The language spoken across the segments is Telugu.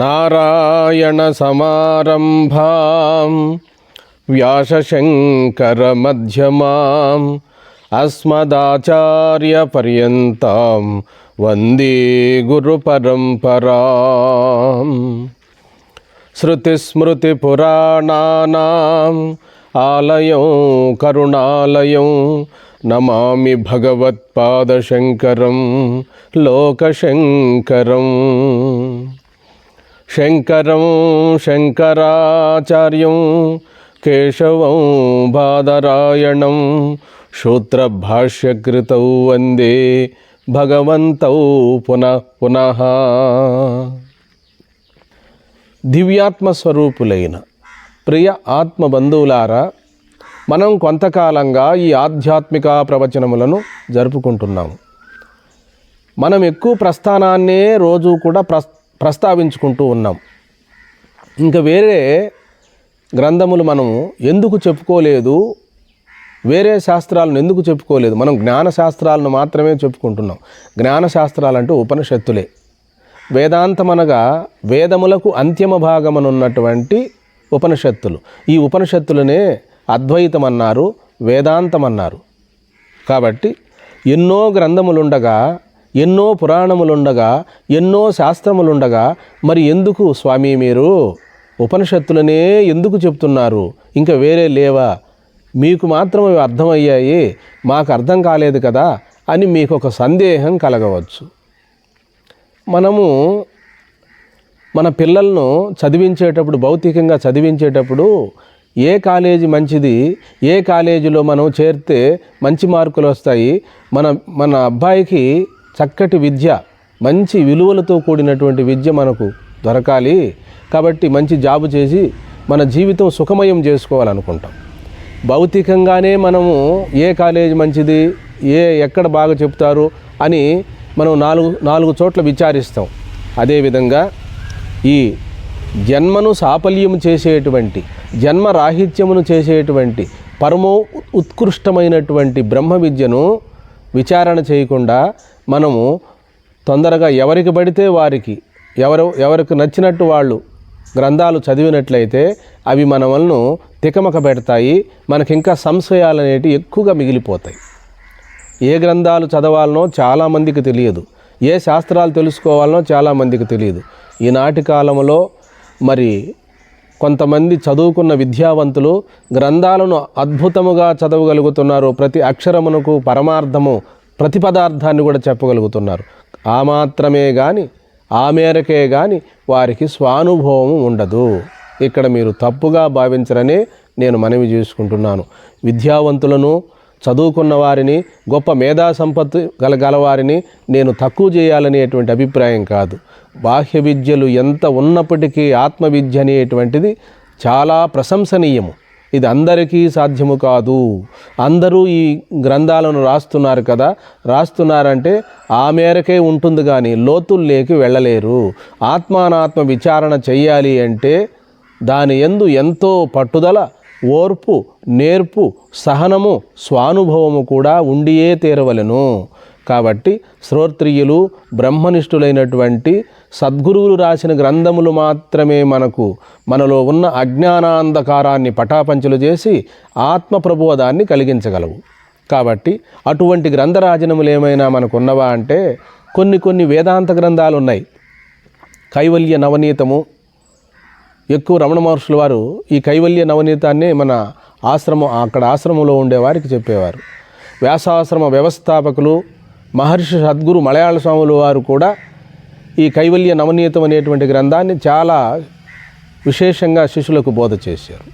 नारायणसमारम्भां व्यासशङ्करमध्यमाम् अस्मदाचार्यपर्यन्तां वन्दे गुरुपरम्पराम् श्रुतिस्मृतिपुराणानाम् आलयं करुणालयं नमामि भगवत्पादशङ्करं लोकशङ्करम् శంకరం శంకరాచార్యం కేశవం బాదరాయణం శూత్రభాష్యకృతౌ వందే భగవంతౌ పునః పునః. దివ్యాత్మ స్వరూపులైన ప్రియ ఆత్మ బంధువులారా మనం కొంతకాలంగా ఈ ఆధ్యాత్మిక ప్రవచనములను జరుపుకుంటున్నాము. మనం ఎక్కువ ప్రస్థానాన్నే రోజు కూడా ప్రస్ ప్రస్తావించుకుంటూ ఉన్నాం. ఇంకా వేరే గ్రంథములు మనం ఎందుకు చెప్పుకోలేదు? వేరే శాస్త్రాలను ఎందుకు చెప్పుకోలేదు? మనం జ్ఞాన శాస్త్రాలను మాత్రమే చెప్పుకుంటున్నాం. జ్ఞాన శాస్త్రాలంటూ ఉపనిషత్తులే. వేదాంతమనగా వేదములకు అంత్యమ భాగమనున్నటువంటి ఉపనిషత్తులు. ఈ ఉపనిషత్తులనే అద్వైతం అన్నారు వేదాంతం అన్నారు కాబట్టి ఎన్నో గ్రంథములుండగా ఎన్నో పురాణములుండగా ఎన్నో శాస్త్రములుండగా మరి ఎందుకు స్వామి మీరు? ఉపనిషత్తులనే ఎందుకు చెప్తున్నారు? ఇంకా వేరే లేవా? మీకు మాత్రం అవి అర్థమయ్యాయి మాకు అర్థం కాలేదు కదా అని మీకు ఒక సందేహం కలగవచ్చు. మనము మన పిల్లలను చదివించేటప్పుడు భౌతికంగా చదివించేటప్పుడు ఏ కాలేజీ మంచిది ఏ కాలేజీలో మనం చేరితే మంచి మార్కులు వస్తాయి మన మన అబ్బాయికి చక్కటి విద్య మంచి విలువలతో కూడినటువంటి విద్య మనకు దొరకాలి. కాబట్టి మంచి జాబు చేసి మన జీవితం సుఖమయం చేసుకోవాలనుకుంటాం. భౌతికంగానే మనము ఏ కాలేజ్ మంచిది ఏ ఎక్కడ బాగా చెప్తారు అని మనం నాలుగు నాలుగు చోట్ల విచారిస్తాం. అదేవిధంగా ఈ జన్మను సాఫల్యము చేసేటువంటి జన్మ రాహిత్యమును చేసేటువంటి పరమో ఉత్కృష్టమైనటువంటి బ్రహ్మ విద్యను విచారణ చేయకుండా మనము తొందరగా ఎవరికి పడితే వారికి ఎవరు ఎవరికి నచ్చినట్టు వాళ్ళు గ్రంథాలు చదివినట్లయితే అవి మన తికమక పెడతాయి మనకి ఇంకా సంశయాలు అనేటివి ఎక్కువగా మిగిలిపోతాయి. ఏ గ్రంథాలు చదవాలనో చాలామందికి తెలియదు. ఏ శాస్త్రాలు తెలుసుకోవాలనో చాలామందికి తెలియదు. ఈనాటి కాలంలో మరి కొంతమంది చదువుకున్న విద్యావంతులు గ్రంథాలను అద్భుతముగా చదవగలుగుతున్నారు. ప్రతి అక్షరమునకు పరమార్థము ప్రతి పదార్థాన్ని కూడా చెప్పగలుగుతున్నారు. ఆ మాత్రమే కానీ ఆ మేరకే కానీ వారికి స్వానుభవం ఉండదు. ఇక్కడ మీరు తప్పుగా భావించరనే నేను మనవి చేసుకుంటున్నాను. విద్యావంతులను చదువుకున్న వారిని గొప్ప మేధా సంపత్తి గల గలవారిని నేను తక్కువ చేయాలనేటువంటి అభిప్రాయం కాదు. బాహ్య విద్యలు ఎంత ఉన్నప్పటికీ ఆత్మ విద్య అనేటువంటిది చాలా ప్రశంసనీయము. ఇది అందరికీ సాధ్యము కాదు. అందరూ ఈ గ్రంథాలను రాస్తున్నారు కదా? రాస్తున్నారంటే ఆ మేరకే ఉంటుంది కానీ లోతుల్లోకి వెళ్ళలేరు. ఆత్మానాత్మ విచారణ చెయ్యాలి అంటే దాని ఎందు ఎంతో పట్టుదల ఓర్పు నేర్పు సహనము స్వానుభవము కూడా ఉండియే తీరవలెను. కాబట్టి శ్రోత్రియులు బ్రహ్మనిష్ఠులైనటువంటి సద్గురువులు రాసిన గ్రంథములు మాత్రమే మనకు మనలో ఉన్న అజ్ఞానాంధకారాన్ని పటాపంచలు చేసి ఆత్మ ప్రబోధాన్ని కలిగించగలవు. కాబట్టి అటువంటి గ్రంథరాజనములు ఏమైనా మనకు ఉన్నవా అంటే కొన్ని కొన్ని వేదాంత గ్రంథాలు ఉన్నాయి కైవల్య నవనీతము ఎక్కువ రమణ మహర్షుల వారు ఈ కైవల్య నవనీతాన్ని మన ఆశ్రమం అక్కడ ఆశ్రమంలో ఉండేవారికి చెప్పేవారు. వ్యాసాశ్రమ వ్యవస్థాపకులు మహర్షి సద్గురు మలయాళ స్వాములు వారు కూడా ఈ కైవల్య నవనీతం అనేటువంటి గ్రంథాన్ని చాలా విశేషంగా శిష్యులకు బోధ చేశారు.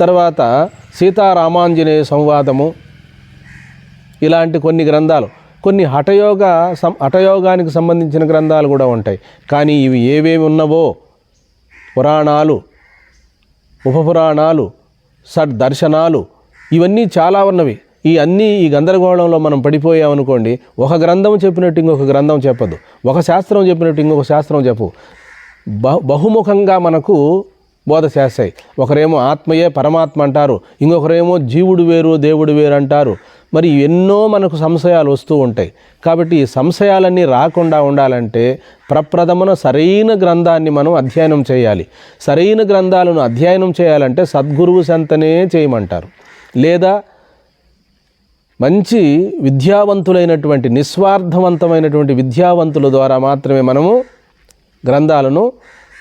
తర్వాత సీతారామాంజనేయ సంవాదము ఇలాంటి కొన్ని గ్రంథాలు కొన్ని హఠయోగ సం హఠయోగానికి సంబంధించిన గ్రంథాలు కూడా ఉంటాయి. కానీ ఇవి ఏవేవి ఉన్నవో పురాణాలు ఉపపురాణాలు షడ్ దర్శనాలు ఇవన్నీ చాలా ఉన్నవి. ఈ అన్నీ ఈ గందరగోళంలో మనం పడిపోయామనుకోండి ఒక గ్రంథం చెప్పినట్టు ఇంకొక గ్రంథం చెప్పదు. ఒక శాస్త్రం చెప్పినట్టు ఇంకొక శాస్త్రం చెప్పు. బహు బహుముఖంగా మనకు బోధ చేస్తాయి ఒకరేమో ఆత్మయే పరమాత్మ అంటారు ఇంకొకరేమో జీవుడు వేరు దేవుడు వేరు అంటారు. మరి ఎన్నో మనకు సంశయాలు వస్తూ ఉంటాయి. కాబట్టి ఈ సంశయాలన్నీ రాకుండా ఉండాలంటే ప్రప్రథమన సరైన గ్రంథాన్ని మనం అధ్యయనం చేయాలి. సరైన గ్రంథాలను అధ్యయనం చేయాలంటే సద్గురువు సంతనే చేయమంటారు. లేదా మంచి విద్యావంతులైనటువంటి నిస్వార్థవంతమైనటువంటి విద్యావంతుల ద్వారా మాత్రమే మనము గ్రంథాలను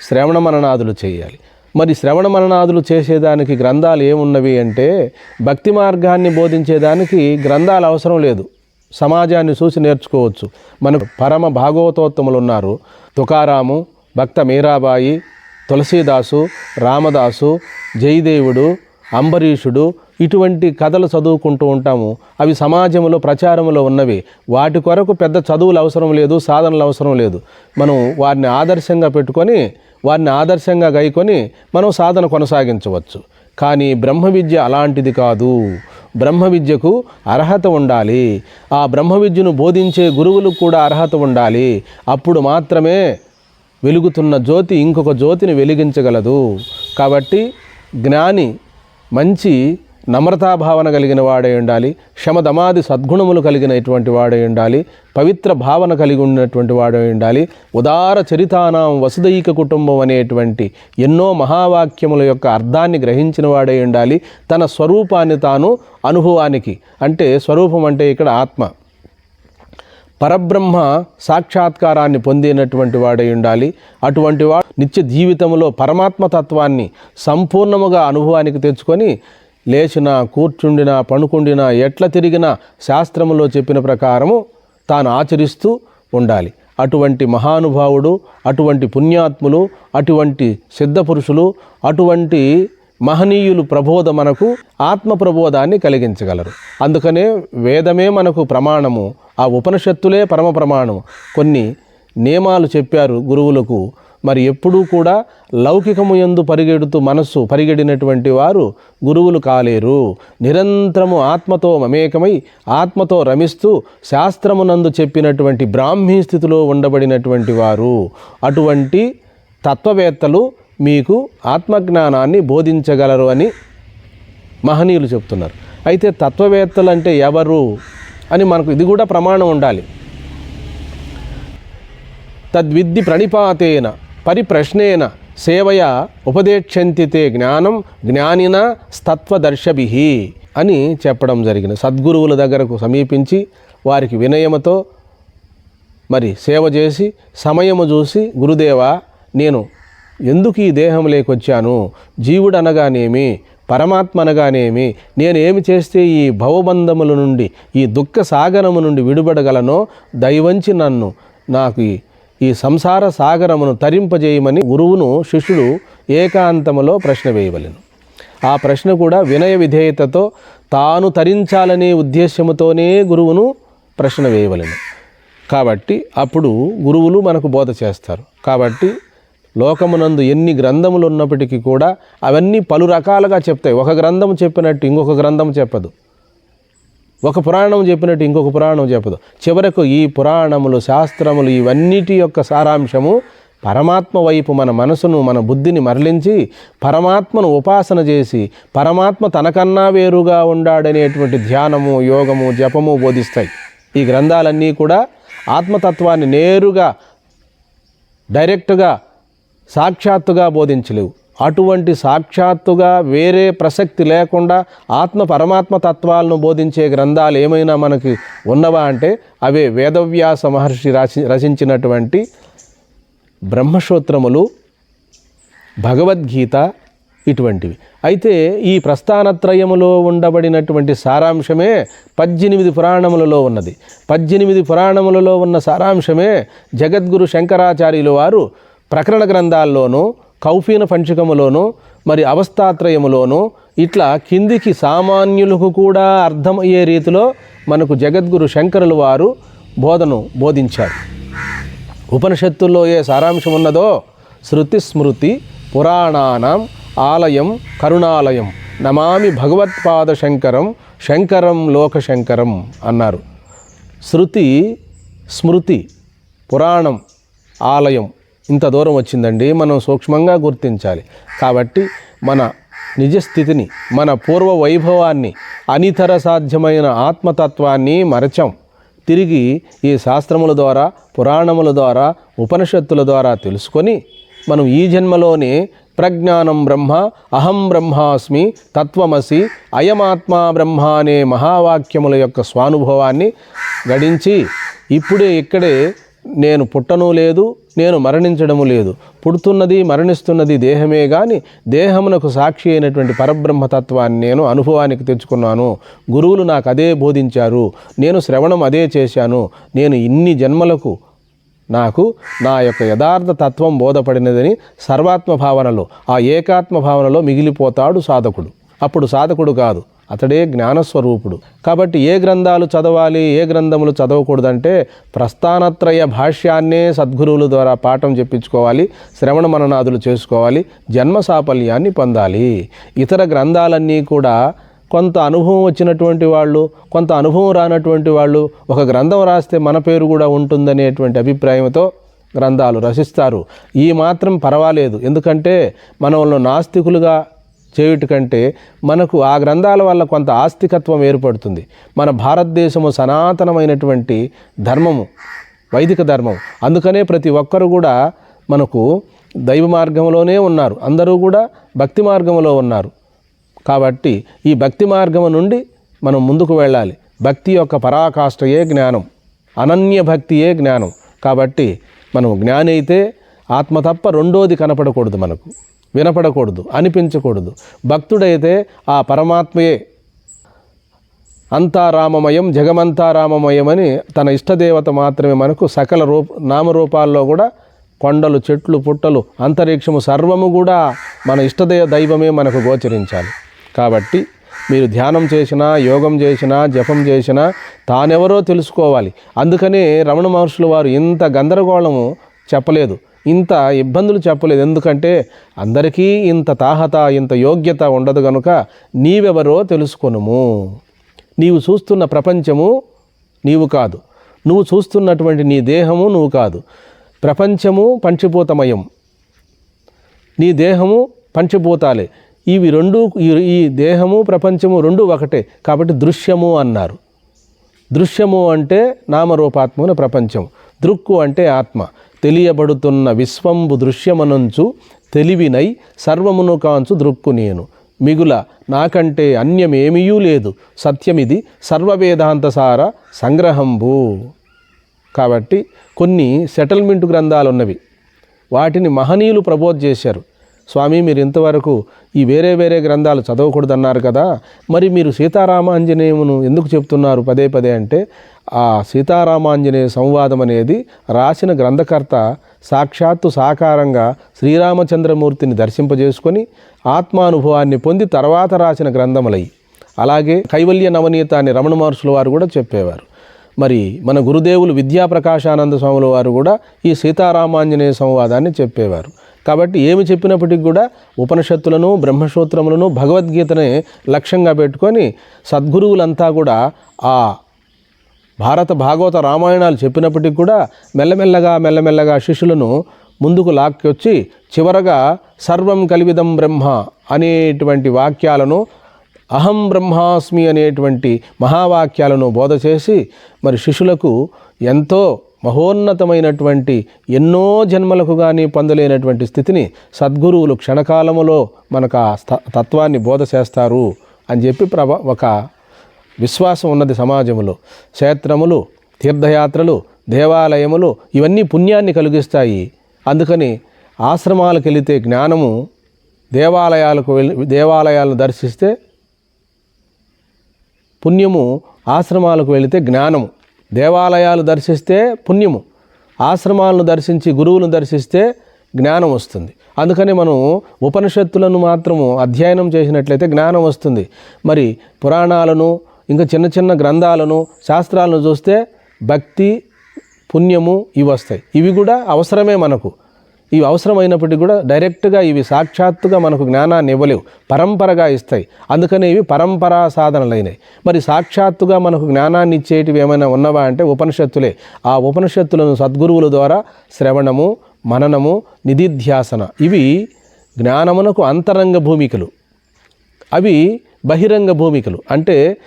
శ్రవణ మననాదులు చేయాలి. మరి శ్రవణ మననాదులు చేసేదానికి గ్రంథాలు ఏమున్నవి అంటే భక్తి మార్గాన్ని బోధించేదానికి గ్రంథాలు అవసరం లేదు. సమాజాన్ని చూసి నేర్చుకోవచ్చు. మన పరమ భాగవతోత్తములు ఉన్నారు. తుకారాము భక్త మీరాబాయి తులసీదాసు రామదాసు జయదేవుడు అంబరీషుడు ఇటువంటి కథలు చదువుకుంటూ ఉంటాము. అవి సమాజంలో ప్రచారంలో ఉన్నవి. వాటి కొరకు పెద్ద చదువులు అవసరం లేదు సాధనలు అవసరం లేదు. మనం వారిని ఆదర్శంగా పెట్టుకొని వారిని ఆదర్శంగా గైకొని మనం సాధన కొనసాగించవచ్చు. కానీ బ్రహ్మ విద్య అలాంటిది కాదు. బ్రహ్మ విద్యకు అర్హత ఉండాలి. ఆ బ్రహ్మ విద్యను బోధించే గురువులకు కూడా అర్హత ఉండాలి. అప్పుడు మాత్రమే వెలుగుతున్న జ్యోతి ఇంకొక జ్యోతిని వెలిగించగలదు. కాబట్టి జ్ఞాని మంచి నమ్రతాభావన కలిగిన వాడై ఉండాలి శమదమాది సద్గుణములు కలిగినటువంటి వాడై ఉండాలి పవిత్ర భావన కలిగి ఉన్నటువంటి వాడై ఉండాలి ఉదార చరితానాం వసుదైక కుటుంబం అనేటువంటి ఎన్నో మహావాక్యముల యొక్క అర్థాన్ని గ్రహించిన వాడై ఉండాలి తన స్వరూపాన్ని తాను అనుభవానికి. అంటే స్వరూపం అంటే ఇక్కడ ఆత్మ. పరబ్రహ్మ సాక్షాత్కారాన్ని పొందినటువంటి వాడై ఉండాలి అటువంటి వాడు నిత్య జీవితంలో పరమాత్మ తత్వాన్ని సంపూర్ణముగా అనుభవానికి తెచ్చుకొని లేచినా కూర్చుండినా పనుకుండినా ఎట్ల తిరిగినా శాస్త్రములో చెప్పిన ప్రకారము తాను ఆచరిస్తూ ఉండాలి. అటువంటి మహానుభావుడు అటువంటి పుణ్యాత్ములు అటువంటి సిద్ధపురుషులు అటువంటి మహనీయులు ప్రబోధ మనకు ఆత్మ ప్రబోధాన్ని కలిగించగలరు. అందుకనే వేదమే మనకు ప్రమాణము. ఆ ఉపనిషత్తులే పరమ ప్రమాణము. కొన్ని నియమాలు చెప్పారు గురువులకు. మరి ఎప్పుడూ కూడా లౌకికము ఎందు పరిగెడుతూ మనస్సు పరిగెడినటువంటి వారు గురువులు కాలేరు. నిరంతరము ఆత్మతో మమేకమై ఆత్మతో రమిస్తూ శాస్త్రమునందు చెప్పినటువంటి బ్రాహ్మీ స్థితిలో ఉండబడినటువంటి వారు. అటువంటి తత్వవేత్తలు మీకు ఆత్మజ్ఞానాన్ని బోధించగలరు అని మహనీయులు చెప్తున్నారు. అయితే తత్వవేత్తలు అంటే ఎవరు అని మనకు ఇది కూడా ప్రమాణం ఉండాలి. తద్విద్ది ప్రణిపాతేన పరిప్రశ్నేన సేవయ ఉపదేక్షంతి తే జ్ఞానం జ్ఞానిన స్తత్వదర్శభి అని చెప్పడం జరిగింది. సద్గురువుల దగ్గరకు సమీపించి వారికి వినయముతో మరి సేవ చేసి సమయము చూసి గురుదేవా నేను ఎందుకు ఈ దేహం లేకొచ్చాను? జీవుడు అనగానేమి పరమాత్మ అనగానేమి నేను ఏమి చేస్తే ఈ భవబంధముల నుండి ఈ దుఃఖ సాగరము నుండి విడుబడగలనో దైవంచి నన్ను నాకు ఈ సంసార సాగరమును తరింపజేయమని గురువును శిష్యుడు ఏకాంతములో ప్రశ్న వేయవలెను. ఆ ప్రశ్న కూడా వినయ విధేయతతో తాను తరించాలనే ఉద్దేశ్యముతోనే గురువును ప్రశ్న వేయవలెను. కాబట్టి అప్పుడు గురువులు మనకు బోధ చేస్తారు. కాబట్టి లోకమునందు ఎన్ని గ్రంథములు ఉన్నప్పటికీ కూడా అవన్నీ పలు రకాలుగా చెప్తాయి. ఒక గ్రంథం చెప్పినట్టు ఇంకొక గ్రంథం చెప్పదు. ఒక పురాణం చెప్పినట్టు ఇంకొక పురాణం చెప్పదు. చివరకు ఈ పురాణములు శాస్త్రములు ఇవన్నిటి యొక్క సారాంశము పరమాత్మ వైపు మన మనసును మన బుద్ధిని మరలించి పరమాత్మను ఉపాసన చేసి పరమాత్మ తనకన్నా వేరుగా ఉండాడనేటువంటి ధ్యానము యోగము జపము బోధిస్తాయి. ఈ గ్రంథాలన్నీ కూడా ఆత్మతత్వాన్ని నేరుగా డైరెక్ట్గా సాక్షాత్తుగా బోధించలేవు. అటువంటి సాక్షాత్తుగా వేరే ప్రసక్తి లేకుండా ఆత్మ పరమాత్మ తత్వాలను బోధించే గ్రంథాలు ఏమైనా మనకి ఉన్నవా అంటే అవే వేదవ్యాస మహర్షి రాసి రచించినటువంటి బ్రహ్మసూత్రములు భగవద్గీత ఇటువంటివి. అయితే ఈ ప్రస్థానత్రయములో ఉండబడినటువంటి సారాంశమే పద్దెనిమిది పురాణములలో ఉన్నది. పద్దెనిమిది పురాణములలో ఉన్న సారాంశమే జగద్గురు శంకరాచార్యుల వారు ప్రకరణ గ్రంథాల్లోనూ కౌఫీన పంచకములోను మరి అవస్థాత్రయములోను ఇట్లా కిందికి సామాన్యులకు కూడా అర్థమయ్యే రీతిలో మనకు జగద్గురు శంకరుల వారు బోధను బోధించారు. ఉపనిషత్తుల్లో ఏ సారాంశం ఉన్నదో శృతి స్మృతి పురాణానం ఆలయం కరుణాలయం నమామి భగవత్పాద శంకరం శంకరం లోకశంకరం అన్నారు. శృతి స్మృతి పురాణం ఆలయం ఇంత దూరం వచ్చిందండి మనం సూక్ష్మంగా గుర్తించాలి. కాబట్టి మన నిజస్థితిని మన పూర్వ వైభవాన్ని అనితర సాధ్యమైన ఆత్మతత్వాన్ని మరచాం. తిరిగి ఈ శాస్త్రముల ద్వారా పురాణముల ద్వారా ఉపనిషత్తుల ద్వారా తెలుసుకొని మనం ఈ జన్మలోనే ప్రజ్ఞానం బ్రహ్మ అహం బ్రహ్మాస్మి తత్వమసి అయమాత్మా బ్రహ్మ అనే మహావాక్యముల యొక్క స్వానుభవాన్ని గడించి ఇప్పుడే ఇక్కడే నేను పుట్టను లేదు నేను మరణించడము లేదు. పుడుతున్నది మరణిస్తున్నది దేహమే కానీ దేహమునకు సాక్షి అయినటువంటి పరబ్రహ్మతత్వాన్ని నేను అనుభవానికి తెచ్చుకున్నాను. గురువులు నాకు అదే బోధించారు. నేను శ్రవణం అదే చేశాను. నేను ఇన్ని జన్మలకు నాకు నా యొక్క యథార్థ తత్వం బోధపడినదని సర్వాత్మ భావనలో ఆ ఏకాత్మ భావనలో మిగిలిపోతాడు సాధకుడు. అప్పుడు సాధకుడు కాదు. అతడే జ్ఞానస్వరూపుడు. కాబట్టి ఏ గ్రంథాలు చదవాలి ఏ గ్రంథములు చదవకూడదంటే ప్రస్థానత్రయ భాష్యాన్నే సద్గురువుల ద్వారా పాఠం చెప్పించుకోవాలి శ్రవణ మననాదులు చేసుకోవాలి జన్మ సాఫల్యాన్ని పొందాలి. ఇతర గ్రంథాలన్నీ కూడా కొంత అనుభవం వచ్చినటువంటి వాళ్ళు కొంత అనుభవం రానటువంటి వాళ్ళు ఒక గ్రంథం రాస్తే మన పేరు కూడా ఉంటుందనేటువంటి అభిప్రాయంతో గ్రంథాలు రచిస్తారు. ఈ మాత్రం పర్వాలేదు. ఎందుకంటే మనల్ని నాస్తికులుగా చేయుట కంటే మనకు ఆ గ్రంథాల వల్ల కొంత ఆస్తికత్వం ఏర్పడుతుంది. మన భారతదేశము సనాతనమైనటువంటి ధర్మము వైదిక ధర్మం అందుకనే ప్రతి ఒక్కరు కూడా మనకు దైవ మార్గంలోనే ఉన్నారు. అందరూ కూడా భక్తి మార్గంలో ఉన్నారు. కాబట్టి ఈ భక్తి మార్గం నుండి మనం ముందుకు వెళ్ళాలి. భక్తి యొక్క పరాకాష్ఠయే జ్ఞానం. అనన్య భక్తియే జ్ఞానం. కాబట్టి మనం జ్ఞాని అయితే ఆత్మ తప్ప రెండోది కనపడకూడదు మనకు. వినపడకూడదు అనిపించకూడదు. భక్తుడైతే ఆ పరమాత్మయే. అంతా రామమయం జగమంతా రామమయం అని తన ఇష్టదేవత మాత్రమే మనకు సకల రూప నామరూపాల్లో కూడా కొండలు చెట్లు పుట్టలు అంతరిక్షము సర్వము కూడా మన ఇష్టదేవ దైవమే మనకు గోచరించాలి. కాబట్టి మీరు ధ్యానం చేసినా యోగం చేసినా జపం చేసినా తానెవరో తెలుసుకోవాలి. అందుకనే రమణ మహర్షులు వారు ఇంత గందరగోళము చెప్పలేదు. ఇంత ఇబ్బందులు చెప్పలేదు. ఎందుకంటే అందరికీ ఇంత తాహత ఇంత యోగ్యత ఉండదు కనుక నీవెవరో తెలుసుకొనుము. నీవు చూస్తున్న ప్రపంచము నీవు కాదు. నువ్వు చూస్తున్నటువంటి నీ దేహము నువ్వు కాదు. ప్రపంచము పంచభూతమయం నీ దేహము పంచభూతాలే ఇవి రెండు ఈ- ఈ దేహము ప్రపంచము రెండు ఒకటే. కాబట్టి దృశ్యము అన్నారు. దృశ్యము అంటే నామరూపాత్మన ప్రపంచం. దృక్కు అంటే ఆత్మ. తెలియబడుతున్న విశ్వంబు దృశ్యమనంచు తెలివినై సర్వమును కాంచు దృక్కు నేను మిగుల నాకంటే అన్యమేమీయూ లేదు. సత్యమిది సర్వవేదాంతసార సంగ్రహంబు. కాబట్టి కొన్ని సెటిల్మెంట్ గ్రంథాలు ఉన్నవి వాటిని మహనీయులు ప్రబోధ్ చేశారు. స్వామి మీరు ఇంతవరకు ఈ వేరే వేరే గ్రంథాలు చదవకూడదన్నారు కదా. మరి మీరు సీతారామాంజనేయును ఎందుకు చెప్తున్నారు పదే పదే అంటే ఆ సీతారామాంజనేయ సంవాదం అనేది రాసిన గ్రంథకర్త సాక్షాత్తు సాకారంగా శ్రీరామచంద్రమూర్తిని దర్శింపజేసుకొని ఆత్మానుభవాన్ని పొంది తర్వాత రాసిన గ్రంథములై. అలాగే కైవల్య నవనీత అని రమణ మహర్షుల వారు కూడా చెప్పేవారు. మరి మన గురుదేవులు విద్యాప్రకాశానంద స్వాముల వారు కూడా ఈ సీతారామాంజనేయ సంవాదాన్ని చెప్పేవారు. కాబట్టి ఏమి చెప్పినప్పటికీ కూడా ఉపనిషత్తులను బ్రహ్మసూత్రములను భగవద్గీతనే లక్ష్యంగా పెట్టుకొని సద్గురువులంతా కూడా ఆ భారత భాగవత రామాయణాలు చెప్పినప్పటికి కూడా మెల్లమెల్లగా మెల్లమెల్లగా శిష్యులను ముందుకు లాక్కొచ్చి చివరగా సర్వం కలివిదం బ్రహ్మ అనేటువంటి వాక్యాలను అహం బ్రహ్మాస్మి అనేటువంటి మహావాక్యాలను బోధ చేసి మరి శిష్యులకు ఎంతో మహోన్నతమైనటువంటి ఎన్నో జన్మలకు కానీ పొందలేనటువంటి స్థితిని సద్గురువులు క్షణకాలములో మనకు ఆ తత్వాన్ని బోధ చేస్తారు అని చెప్పి ప్రభ ఒక విశ్వాసం ఉన్నది సమాజములో. క్షేత్రములు తీర్థయాత్రలు దేవాలయములు ఇవన్నీ పుణ్యాన్ని కలిగిస్తాయి. అందుకని ఆశ్రమాలకు వెళితే జ్ఞానము దేవాలయాలకు వెళ్ళి దేవాలయాలను దర్శిస్తే పుణ్యము ఆశ్రమాలకు వెళితే జ్ఞానము. దేవాలయాలు దర్శిస్తే పుణ్యము. ఆశ్రమాలను దర్శించి గురువులను దర్శిస్తే జ్ఞానం వస్తుంది. అందుకని మనం ఉపనిషత్తులను మాత్రము అధ్యయనం చేసినట్లయితే జ్ఞానం వస్తుంది. మరి పురాణాలను ఇంకా చిన్న చిన్న గ్రంథాలను శాస్త్రాలను చూస్తే భక్తి పుణ్యము ఇవి వస్తాయి. ఇవి కూడా అవసరమే మనకు. ఇవి అవసరమైనప్పటికీ కూడా డైరెక్ట్గా ఇవి సాక్షాత్తుగా మనకు జ్ఞానాన్ని ఇవ్వలేవు. పరంపరగా ఇస్తాయి. అందుకని ఇవి పరంపరా సాధనలైనవి. మరి సాక్షాత్తుగా మనకు జ్ఞానాన్ని ఇచ్చేటివి ఏమైనా ఉన్నవా అంటే ఉపనిషత్తులే. ఆ ఉపనిషత్తులను సద్గురువుల ద్వారా శ్రవణము మననము నిధిధ్యాసన ఇవి జ్ఞానమునకు అంతరంగ భూమికలు. అవి బహిరంగ భూమికలు. అంటే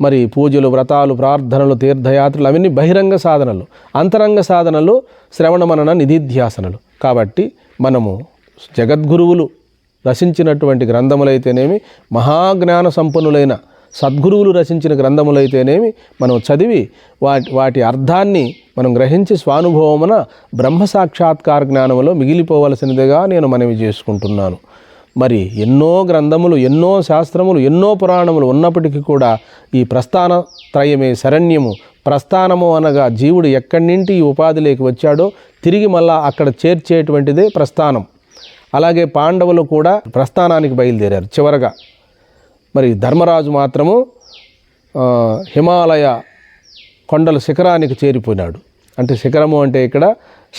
మరి పూజలు వ్రతాలు ప్రార్థనలు తీర్థయాత్రలు అవన్నీ బహిరంగ సాధనలు. అంతరంగ సాధనలు శ్రవణ మనన నిధిధ్యాసనలు. కాబట్టి మనము జగద్గురువులు రచించినటువంటి గ్రంథములైతేనేమి మహాజ్ఞాన సంపన్నులైన సద్గురువులు రచించిన గ్రంథములైతేనేమి మనం చదివి వాటి వాటి అర్థాన్ని మనం గ్రహించి స్వానుభవమున బ్రహ్మ సాక్షాత్కార జ్ఞానములో మిగిలిపోవలసినదిగా నేను మనవి చేసుకుంటున్నాను. మరి ఎన్నో గ్రంథములు ఎన్నో శాస్త్రములు ఎన్నో పురాణములు ఉన్నప్పటికీ కూడా ఈ ప్రస్థాన త్రయమే శరణ్యము ప్రస్థానము అనగా జీవుడు ఎక్కడి నుండి ఈ ఉపాధిలోకి వచ్చాడో తిరిగి మళ్ళా అక్కడ చేర్చేటువంటిదే ప్రస్థానం. అలాగే పాండవులు కూడా ప్రస్థానానికి బయలుదేరారు చివరగా. మరి ధర్మరాజు మాత్రము హిమాలయ కొండల శిఖరానికి చేరిపోయినాడు. అంటే శిఖరము అంటే ఇక్కడ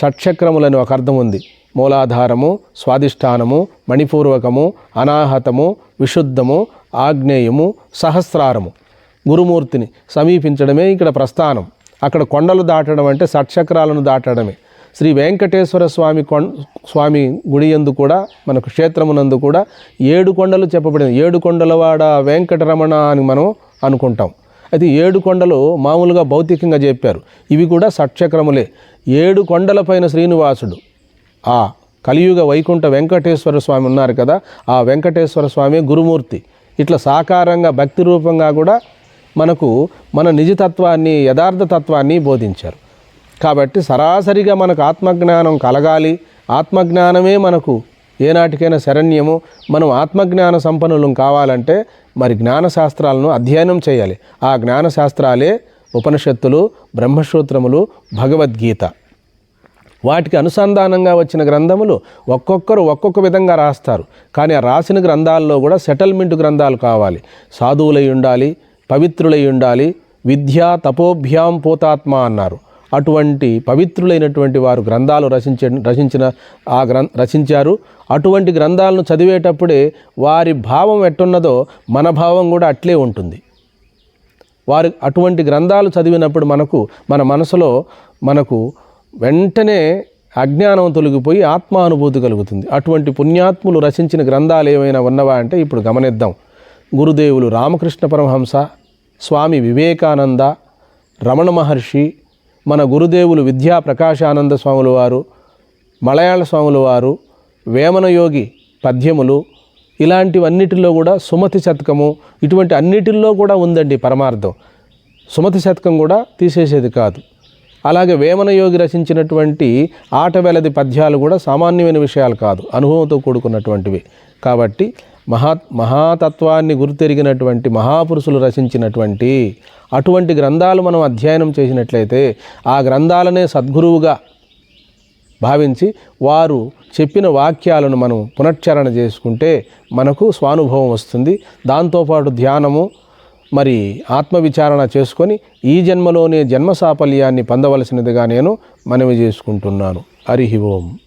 షట్చక్రములని ఒక అర్థం ఉంది. మూలాధారము స్వాదిష్టానము మణిపూర్వకము అనాహతము విశుద్ధము ఆగ్నేయము సహస్రారము. గురుమూర్తిని సమీపించడమే ఇక్కడ ప్రస్థానం. అక్కడ కొండలు దాటడం అంటే షట్చక్రాలను దాటడమే. శ్రీ వెంకటేశ్వర స్వామి కొం స్వామి గుడి యందు కూడా మనకు క్షేత్రమునందు కూడా ఏడు కొండలు చెప్పబడింది ఏడు కొండలవాడ వెంకటరమణ అని మనం అనుకుంటాం. అయితే ఏడు కొండలు మామూలుగా భౌతికంగా చెప్పారు. ఇవి కూడా షట్చక్రములే. ఏడు కొండలపైన శ్రీనివాసుడు ఆ కలియుగ వైకుంఠ వెంకటేశ్వర స్వామి ఉన్నారు కదా ఆ వెంకటేశ్వర స్వామి గురుమూర్తి. ఇట్లా సాకారంగా భక్తి రూపంగా కూడా మనకు మన నిజతత్వాన్ని యథార్థతత్వాన్ని బోధించారు. కాబట్టి సరాసరిగా మనకు ఆత్మజ్ఞానం కలగాలి. ఆత్మజ్ఞానమే మనకు ఏనాటికైనా శరణ్యము. మనం ఆత్మజ్ఞాన సంపన్నులం కావాలంటే మరి జ్ఞానశాస్త్రాలను అధ్యయనం చేయాలి. ఆ జ్ఞానశాస్త్రాలే ఉపనిషత్తులు బ్రహ్మసూత్రములు భగవద్గీత. వాటికి అనుసంధానంగా వచ్చిన గ్రంథములు ఒక్కొక్కరు ఒక్కొక్క విధంగా రాస్తారు. కానీ ఆ రాసిన గ్రంథాల్లో కూడా సెటిల్మెంట్ గ్రంథాలు కావాలి. సాధువులై ఉండాలి పవిత్రులై ఉండాలి. విద్యా తపోభ్యాం పోతాత్మ అన్నారు. అటువంటి పవిత్రులైనటువంటి వారు గ్రంథాలు రచించ రచించిన ఆ గ్రం రచించారు. అటువంటి గ్రంథాలను చదివేటప్పుడే వారి భావం ఎట్టున్నదో మన భావం కూడా అట్లే ఉంటుంది. వారు అటువంటి గ్రంథాలు చదివినప్పుడు మనకు మన మనసులో మనకు వెంటనే అజ్ఞానం తొలగిపోయి ఆత్మానుభూతి కలుగుతుంది. అటువంటి పుణ్యాత్ములు రచించిన గ్రంథాలు ఏమైనా ఉన్నవా అంటే ఇప్పుడు గమనిద్దాం. గురుదేవులు రామకృష్ణ పరమహంస స్వామి వివేకానంద రమణ మహర్షి మన గురుదేవులు విద్యా ప్రకాశానంద స్వాముల వారు మలయాళ స్వాముల వారు వేమనయోగి పద్యములు ఇలాంటివన్నిటిలో కూడా సుమతి శతకము ఇటువంటి అన్నిటిల్లో కూడా ఉందండి పరమార్థం. సుమతి శతకం కూడా తీసేసేది కాదు. అలాగే వేమనయోగి రచించినటువంటి ఆటవెలది పద్యాలు కూడా సామాన్యమైన విషయాలు కాదు అనుభవంతో కూడుకున్నటువంటివి. కాబట్టి మహా మహాతత్వాన్ని గుర్తెరిగినటువంటి మహాపురుషులు రచించినటువంటి అటువంటి గ్రంథాలు మనం అధ్యయనం చేసినట్లయితే ఆ గ్రంథాలనే సద్గురువుగా భావించి వారు చెప్పిన వాక్యాలను మనం పునశ్చరణ చేసుకుంటే మనకు స్వానుభవం వస్తుంది. దాంతోపాటు ధ్యానము మరి ఆత్మవిచారణ చేసుకొని ఈ జన్మలోనే జన్మ సాఫల్యాన్ని పొందవలసినదిగా నేను మనవి చేసుకుంటున్నాను. హరి ఓం.